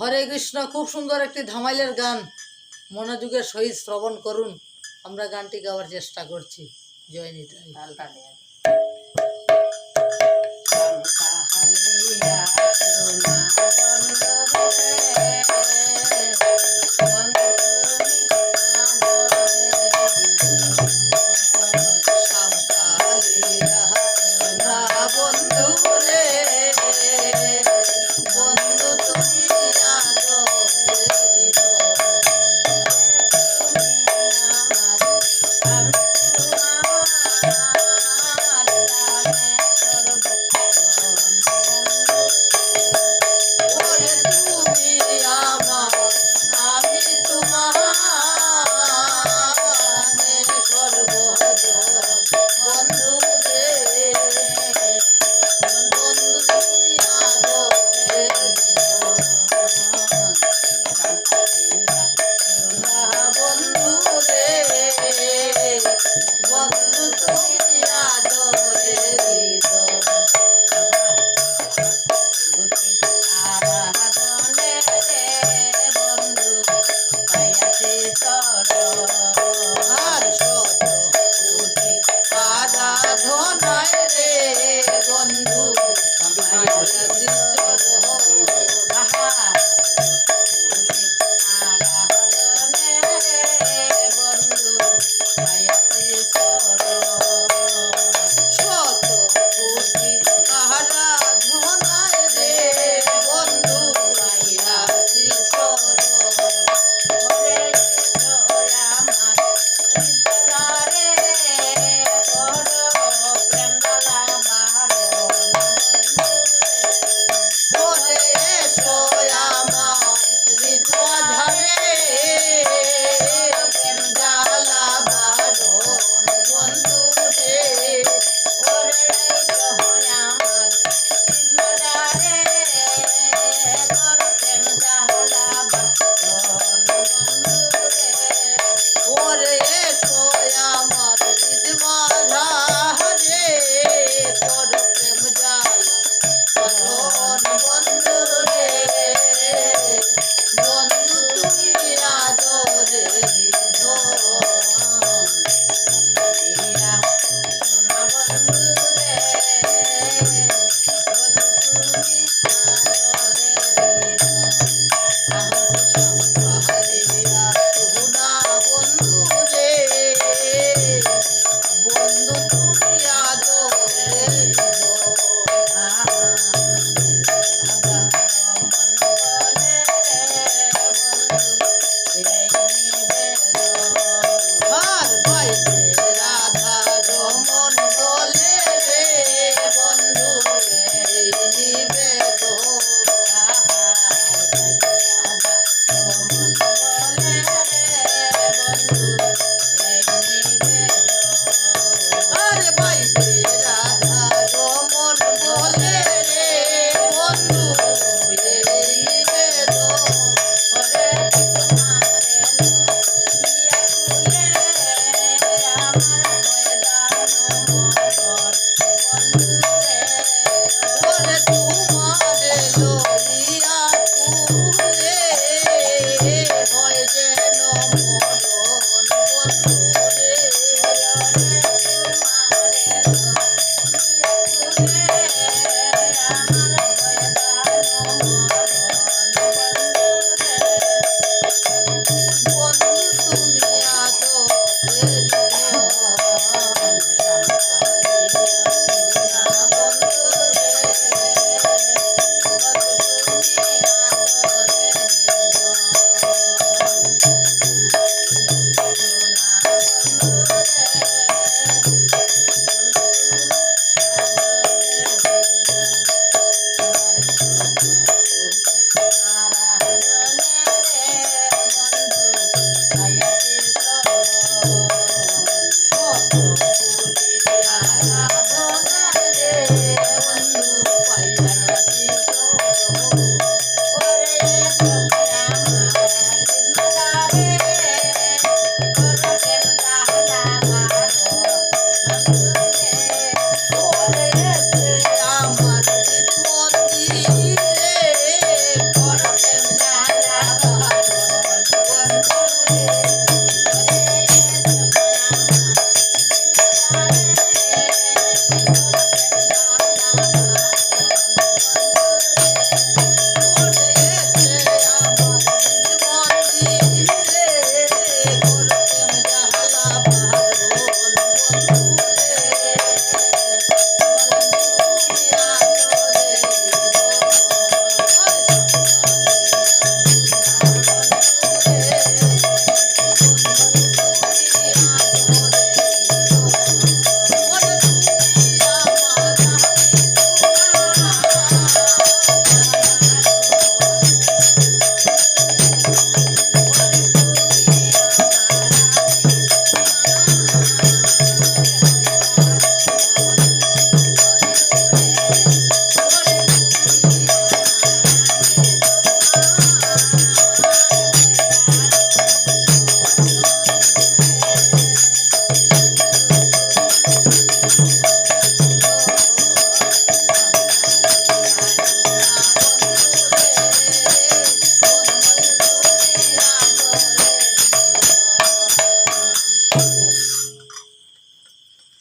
হরে কৃষ্ণ, খুব সুন্দর একটি ধামাইলের গান। মনোযোগের সহিত শ্রবণ করুন। আমরা গানটি গাওয়ার চেষ্টা করছি। জয় নিতাই। Música